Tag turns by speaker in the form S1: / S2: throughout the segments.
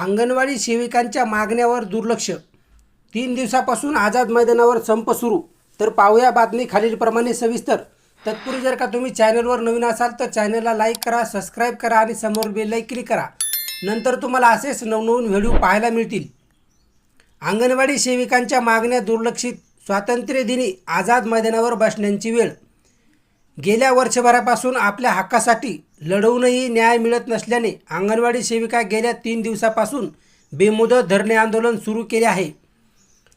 S1: अंगणवाडी सेविकांच्या मागण्यावर दुर्लक्ष. तीन दिवसापासून आझाद मैदानावर संप सुरू. तर पाहूया बातमी खालीलप्रमाणे सविस्तर. तत्पूर्वी जर का तुम्ही चॅनलवर नवीन असाल तर चॅनलला लाईक करा सबस्क्राईब करा आणि समोर बेल क्लिक करा. नंतर तुम्हाला असेच नवनवीन व्हिडिओ पाहायला मिळतील. अंगणवाडी सेविकांच्या मागण्या दुर्लक्षित. स्वातंत्र्यदिनी आझाद मैदानावर बसण्याची वेळ. गेल्या वर्षभरापासून आपल्या हक्कासाठी लढवूनही न्याय मिळत नसल्याने अंगणवाडी सेविका गेल्या तीन दिवसापासून बेमुदत धरणे आंदोलन सुरू केले आहे.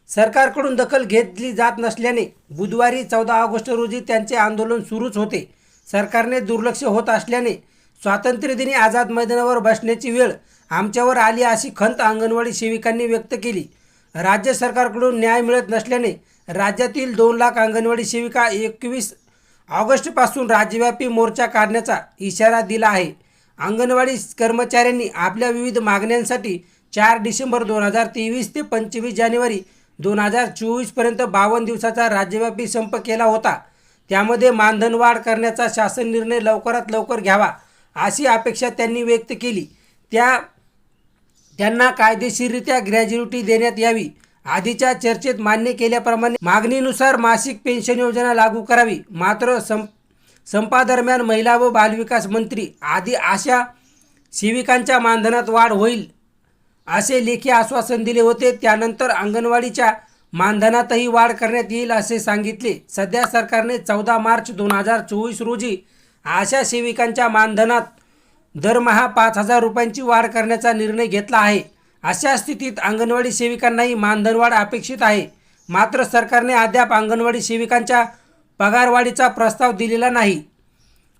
S1: सरकारकडून दखल घेतली जात नसल्याने बुधवारी चौदा ऑगस्ट रोजी त्यांचे आंदोलन सुरूच होते. सरकारने दुर्लक्ष होत असल्याने स्वातंत्र्यदिनी आझाद मैदानावर बसण्याची वेळ आमच्यावर आली अशी खंत अंगणवाडी सेविकांनी व्यक्त केली. राज्य सरकारकडून न्याय मिळत नसल्याने राज्यातील दोन लाख अंगणवाडी सेविका एकवीस ऑगस्टपासून राज्यव्यापी मोर्चा काढण्याचा इशारा दिला आहे. अंगणवाडी कर्मचाऱ्यांनी आपल्या विविध मागण्यांसाठी चार डिसेंबर दोन हजार तेवीस ते पंचवीस जानेवारी दोन हजार चोवीसपर्यंत बावन्न दिवसाचा राज्यव्यापी संप केला होता. त्यामध्ये मानधनवाढ करण्याचा शासन निर्णय लवकरात लवकर घ्यावा अशी अपेक्षा त्यांनी व्यक्त केली. त्या त्यांना कायदेशीररित्या ग्रॅज्युटी देण्यात यावी. आधीच्या चर्चेत मान्य केल्याप्रमाणे मागणीनुसार मासिक पेन्शन योजना लागू करावी. मात्र सं संपादरम्यान महिला व बालविकास मंत्री आदी अशा सेविकांच्या मानधनात वाढ होईल असे लेखी आश्वासन दिले होते. त्यानंतर अंगणवाडीच्या मानधनातही वाढ करण्यात येईल असे सांगितले. सध्या सरकारने चौदा मार्च दोन हजार चोवीस रोजी आशा सेविकांच्या मानधनात दरमहा पाच हजार रुपयांची वाढ करण्याचा निर्णय घेतला आहे. अशा स्थितीत अंगणवाडी सेविकांनाही मानधनवाढ अपेक्षित आहे. मात्र सरकारने अद्याप अंगणवाडी सेविकांच्या पगारवाढीचा प्रस्ताव दिलेला नाही.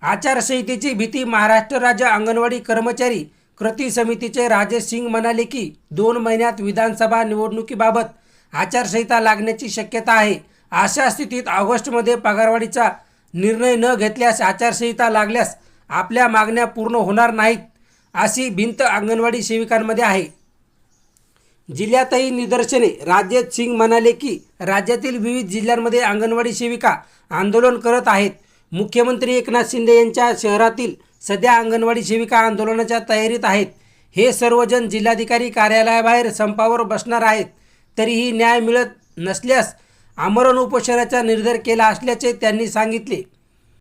S1: आचारसंहितेची भीती महाराष्ट्र राज्य अंगणवाडी कर्मचारी कृती समितीचे राजेश सिंग म्हणाले की दोन महिन्यात विधानसभा निवडणुकीबाबत आचारसंहिता लागण्याची शक्यता आहे. अशा स्थितीत ऑगस्टमध्ये पगारवाढीचा निर्णय न घेतल्यास आचारसंहिता लागल्यास आपल्या मागण्या पूर्ण होणार नाहीत अशी भिंत अंगणवाडी सेविकांमध्ये आहे. जिल्ह्यातही निदर्शने. राजेश सिंग म्हणाले की राज्यातील विविध जिल्ह्यांमध्ये अंगणवाडी सेविका आंदोलन करत आहेत. मुख्यमंत्री एकनाथ शिंदे यांच्या शहरातील सध्या अंगणवाडी सेविका आंदोलनाच्या तयारीत आहेत. हे सर्वजण जिल्हाधिकारी कार्यालयाबाहेर संपावर बसणार आहेत. तरीही न्याय मिळत नसल्यास आमरण उपोषणाचा निर्धार केला असल्याचे त्यांनी सांगितले.